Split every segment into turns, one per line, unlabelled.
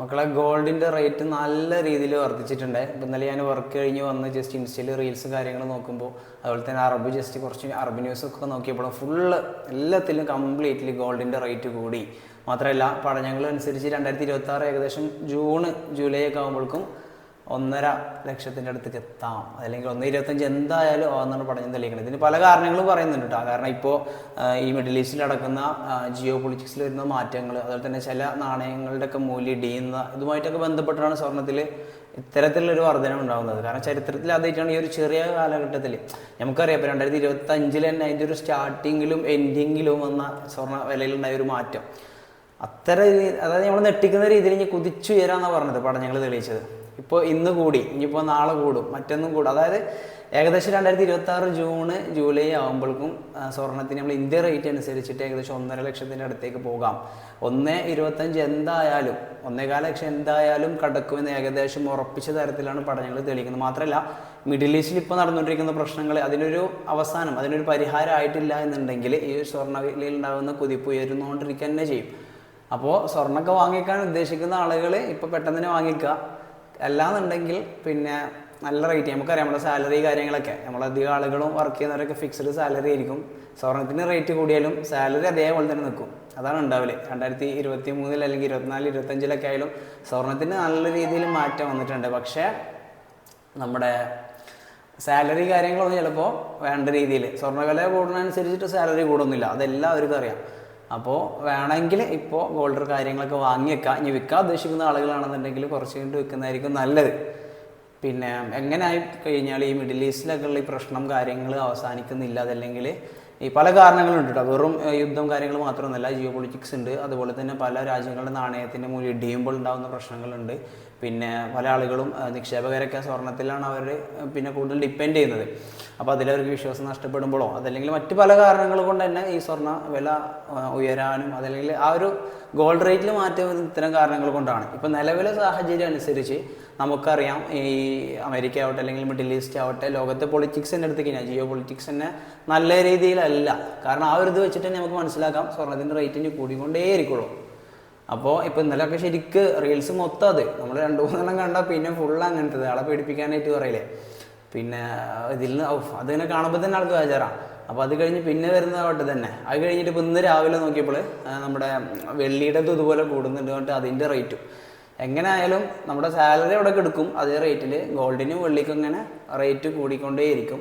മക്കളെ ഗോൾഡിന്റെ റേറ്റ് നല്ല രീതിയിൽ വർദ്ധിച്ചിട്ടുണ്ട്. ഇന്നലെ ഞാൻ വർക്ക് കഴിഞ്ഞ് വന്ന് ജസ്റ്റ് ഇൻസ്റ്റയിൽ റീൽസ് കാര്യങ്ങൾ നോക്കുമ്പോൾ അതുപോലെ തന്നെ അറബ് ജസ്റ്റ് കുറച്ച് അറബ് ന്യൂസ് ഒക്കെ നോക്കിയപ്പോൾ ഫുള്ള് എല്ലാത്തിലും കംപ്ലീറ്റ്ലി ഗോൾഡിന്റെ റേറ്റ് കൂടി. മാത്രമല്ല പഠനങ്ങൾ അനുസരിച്ച് രണ്ടായിരത്തി ഇരുപത്തി ഏകദേശം ജൂൺ ജൂലൈ ഒക്കെ ആകുമ്പോഴേക്കും ഒന്നര ലക്ഷത്തിന്റെ അടുത്തേക്ക് എത്താം. അല്ലെങ്കിൽ ഒന്ന് ഇരുപത്തഞ്ച് എന്തായാലും ആവുന്നാണ് പഠനം തെളിയിക്കുന്നത് ഇതിന് പല കാരണങ്ങളും പറയുന്നുണ്ട് കേട്ടോ. കാരണം ഇപ്പോൾ ഈ മിഡിൽ ഈസ്റ്റിൽ നടക്കുന്ന ജിയോ പൊളിറ്റിക്സിൽ വരുന്ന മാറ്റങ്ങൾ അതുപോലെ തന്നെ ചില നാണയങ്ങളുടെ ഒക്കെ മൂല്യം ഇടിയുന്ന ഇതുമായിട്ടൊക്കെ ബന്ധപ്പെട്ടാണ് സ്വർണത്തിൽ ഇത്തരത്തിലുള്ളൊരു വർധനം ഉണ്ടാകുന്നത്. കാരണം ചരിത്രത്തിൽ അതായിട്ടാണ് ഈ ഒരു ചെറിയ കാലഘട്ടത്തിൽ. നമുക്കറിയാം ഇപ്പോൾ രണ്ടായിരത്തി ഇരുപത്തി അഞ്ചിൽ തന്നെ അതിന്റെ ഒരു സ്റ്റാർട്ടിങ്ങിലും എൻഡിങ്ങിലും വന്ന സ്വർണ വിലയിലുണ്ടായ ഒരു മാറ്റം. അത്ര രീതി- അതായത് നമ്മൾ നെട്ടിക്കുന്ന രീതിയിൽ ഇനി കുതിച്ചുയരാന്നാണ് പറഞ്ഞത് പഠനങ്ങൾ തെളിയിച്ചത്. ഇപ്പോൾ ഇന്ന് കൂടി ഇനിയിപ്പോൾ നാളെ കൂടും മറ്റൊന്നും കൂടും. അതായത് ഏകദേശം രണ്ടായിരത്തി ഇരുപത്തി ആറ് ജൂണ് ജൂലൈ ആകുമ്പോഴേക്കും സ്വർണത്തിന് നമ്മൾ ഇന്ത്യ റേറ്റ് അനുസരിച്ചിട്ട് ഏകദേശം ഒന്നര ലക്ഷത്തിന്റെ അടുത്തേക്ക് പോകാം. ഒന്ന് ഇരുപത്തഞ്ച് എന്തായാലും ഒന്നേകാല ലക്ഷം എന്തായാലും കടക്കുമെന്ന് ഏകദേശം ഉറപ്പിച്ച തരത്തിലാണ് പഠനങ്ങൾ തെളിയിക്കുന്നത്. മാത്രമല്ല മിഡിൽ ഈസ്റ്റിൽ ഇപ്പോൾ നടന്നുകൊണ്ടിരിക്കുന്ന പ്രശ്നങ്ങൾ അതിനൊരു അവസാനം അതിനൊരു പരിഹാരമായിട്ടില്ല എന്നുണ്ടെങ്കിൽ ഈ സ്വർണ വിലയിൽ ഉണ്ടാകുന്ന കുതിപ്പ് ഉയരുന്നുകൊണ്ടിരിക്കുക തന്നെ ചെയ്യും. അപ്പോൾ സ്വർണമൊക്കെ വാങ്ങിക്കാൻ ഉദ്ദേശിക്കുന്ന ആളുകൾ ഇപ്പോൾ പെട്ടെന്ന് തന്നെ വാങ്ങിക്കുക. അല്ലാന്നുണ്ടെങ്കിൽ പിന്നെ നല്ല റേറ്റ് നമുക്കറിയാം നമ്മുടെ സാലറി കാര്യങ്ങളൊക്കെ. നമ്മളധികം ആളുകളും വർക്ക് ചെയ്യുന്നവരൊക്കെ ഫിക്സ്ഡ് സാലറി ആയിരിക്കും. സ്വർണത്തിന് റേറ്റ് കൂടിയാലും സാലറി അതേപോലെ തന്നെ നിൽക്കും. അതാണ് ഉണ്ടാവില്ല രണ്ടായിരത്തി ഇരുപത്തി മൂന്നിൽ അല്ലെങ്കിൽ ഇരുപത്തിനാല് ഇരുപത്തഞ്ചിലൊക്കെ ആയാലും സ്വർണത്തിന് നല്ല രീതിയിൽ മാറ്റം വന്നിട്ടുണ്ട്. പക്ഷേ നമ്മുടെ സാലറി കാര്യങ്ങളൊന്നും ചിലപ്പോൾ വേണ്ട രീതിയിൽ. സ്വർണവില കൂടുന്നതനുസരിച്ചിട്ട് സാലറി കൂടുന്നില്ല. അതെല്ലാവർക്കും അറിയാം. അപ്പോൾ വേണമെങ്കിൽ ഇപ്പോൾ ഗോൾഡർ കാര്യങ്ങളൊക്കെ വാങ്ങി വെക്കാം ഇനി വിൽക്കാൻ ഉദ്ദേശിക്കുന്ന ആളുകളാണെന്നുണ്ടെങ്കിൽ കുറച്ച് കൊണ്ട് വിൽക്കുന്നതായിരിക്കും നല്ലത്. പിന്നെ എങ്ങനെ ആയി കഴിഞ്ഞാൽ ഈ മിഡിൽ ഈസ്റ്റിലൊക്കെ ഉള്ള ഈ പ്രശ്നം കാര്യങ്ങൾ അവസാനിക്കുന്നില്ല. അതല്ലെങ്കിൽ ഈ പല കാരണങ്ങളുണ്ട് കേട്ടോ. വെറും യുദ്ധം കാര്യങ്ങൾ മാത്രമൊന്നുമല്ല ജിയോ പൊളിറ്റിക്സ് ഉണ്ട്. അതുപോലെ തന്നെ പല രാജ്യങ്ങളുടെ നാണയത്തിന്റെ മൂല്യം ഇടിയുമ്പോൾ ഉണ്ടാകുന്ന പ്രശ്നങ്ങളുണ്ട്. പിന്നെ പല ആളുകളും നിക്ഷേപകരൊക്കെ സ്വർണത്തിലാണ് അവർ പിന്നെ കൂടുതൽ ഡിപ്പെൻഡ് ചെയ്യുന്നത്. അപ്പോൾ അതിലവർക്ക് വിശ്വാസം നഷ്ടപ്പെടുമ്പോഴോ അതല്ലെങ്കിൽ മറ്റു പല കാരണങ്ങൾ കൊണ്ട് തന്നെ ഈ സ്വർണ വില ഉയരാനും അതല്ലെങ്കിൽ ആ ഒരു ഗോൾഡ് റേറ്റിൽ മാറ്റം ഇത്തരം കാരണങ്ങൾ കൊണ്ടാണ്. ഇപ്പം നിലവിലെ സാഹചര്യം അനുസരിച്ച് നമുക്കറിയാം ഈ അമേരിക്ക ആവട്ടെ അല്ലെങ്കിൽ മിഡിൽ ഈസ്റ്റ് ആവട്ടെ ലോകത്തെ പൊളിറ്റിക്സ് തന്നെ എടുത്ത് കഴിഞ്ഞാൽ ജിയോ പൊളിറ്റിക്സ് തന്നെ നല്ല രീതിയിലല്ല. കാരണം ആ ഒരു ഇത് വെച്ചിട്ട് തന്നെ നമുക്ക് മനസ്സിലാക്കാം സ്വർണത്തിന്റെ റേറ്റിന് കൂടിക്കൊണ്ടേയിരിക്കുള്ളൂ. അപ്പോൾ ഇപ്പോൾ ഇന്നലെയൊക്കെ ശരിക്ക് റീൽസ് മൊത്തം അത്. നമ്മൾ രണ്ട് മൂന്നെണ്ണം കണ്ടാൽ പിന്നെ ഫുൾ അങ്ങനത്തെ ആളെ പേടിപ്പിക്കാനായിട്ട് പറയില്ലേ? പിന്നെ ഇതിൽ അതിങ്ങനെ കാണുമ്പോൾ തന്നെ ആൾക്ക് ആചാരം അപ്പോൾ അത് കഴിഞ്ഞ് പിന്നെ വരുന്നതാവട്ടെ തന്നെ. അത് കഴിഞ്ഞിട്ട് ഇപ്പോൾ ഇന്ന് രാവിലെ നോക്കിയപ്പോൾ നമ്മുടെ വെള്ളിയുടെ ഇതുപോലെ കൂടുന്നുണ്ട് അതിന്റെ റേറ്റും എങ്ങനെ ആയാലും നമ്മുടെ സാലറി അവിടെ എടുക്കും അതേ റേറ്റിൽ ഗോൾഡിനും വെള്ളിക്കും ഇങ്ങനെ റേറ്റ് കൂടിക്കൊണ്ടേയിരിക്കും.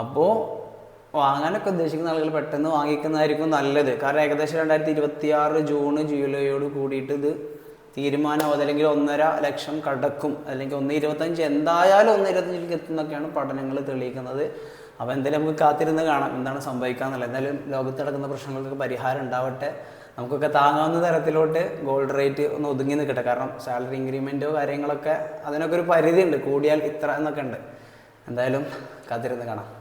അപ്പോൾ വാങ്ങാനൊക്കെ ഉദ്ദേശിക്കുന്ന ആളുകൾ പെട്ടെന്ന് വാങ്ങിക്കുന്നതായിരിക്കും നല്ലത്. കാരണം ഏകദേശം രണ്ടായിരത്തി ഇരുപത്തി ആറ് ജൂണ് ജൂലൈയോട് കൂടിയിട്ട് ഇത് തീരുമാനമാവും അതല്ലെങ്കിൽ ഒന്നര ലക്ഷം കടക്കും. അല്ലെങ്കിൽ ഒന്ന് ഇരുപത്തഞ്ച് എന്തായാലും ഒന്ന് ഇരുപത്തഞ്ചിലേക്ക് എത്തുന്നൊക്കെയാണ് പഠനങ്ങൾ തെളിയിക്കുന്നത്. അപ്പോൾ എന്തായാലും നമുക്ക് കാത്തിരുന്ന് കാണാം. എന്താണ് സംഭവിക്കാന്നുള്ളത്. എന്തായാലും ലോകത്ത് നടക്കുന്ന പ്രശ്നങ്ങൾക്ക് പരിഹാരം ഉണ്ടാവട്ടെ. നമുക്കൊക്കെ താങ്ങാവുന്ന തരത്തിലോട്ട് ഗോൾഡ് റേറ്റ് ഒന്ന് ഒതുങ്ങി നിൽക്കട്ടെ. കാരണം സാലറി ഇൻക്രിമെന്റോ കാര്യങ്ങളൊക്കെ അതിനൊക്കെ ഒരു പരിധിയുണ്ട്. കൂടിയാൽ ഇത്ര എന്നൊക്കെ ഉണ്ട്. എന്തായാലും കാത്തിരുന്ന് കാണാം.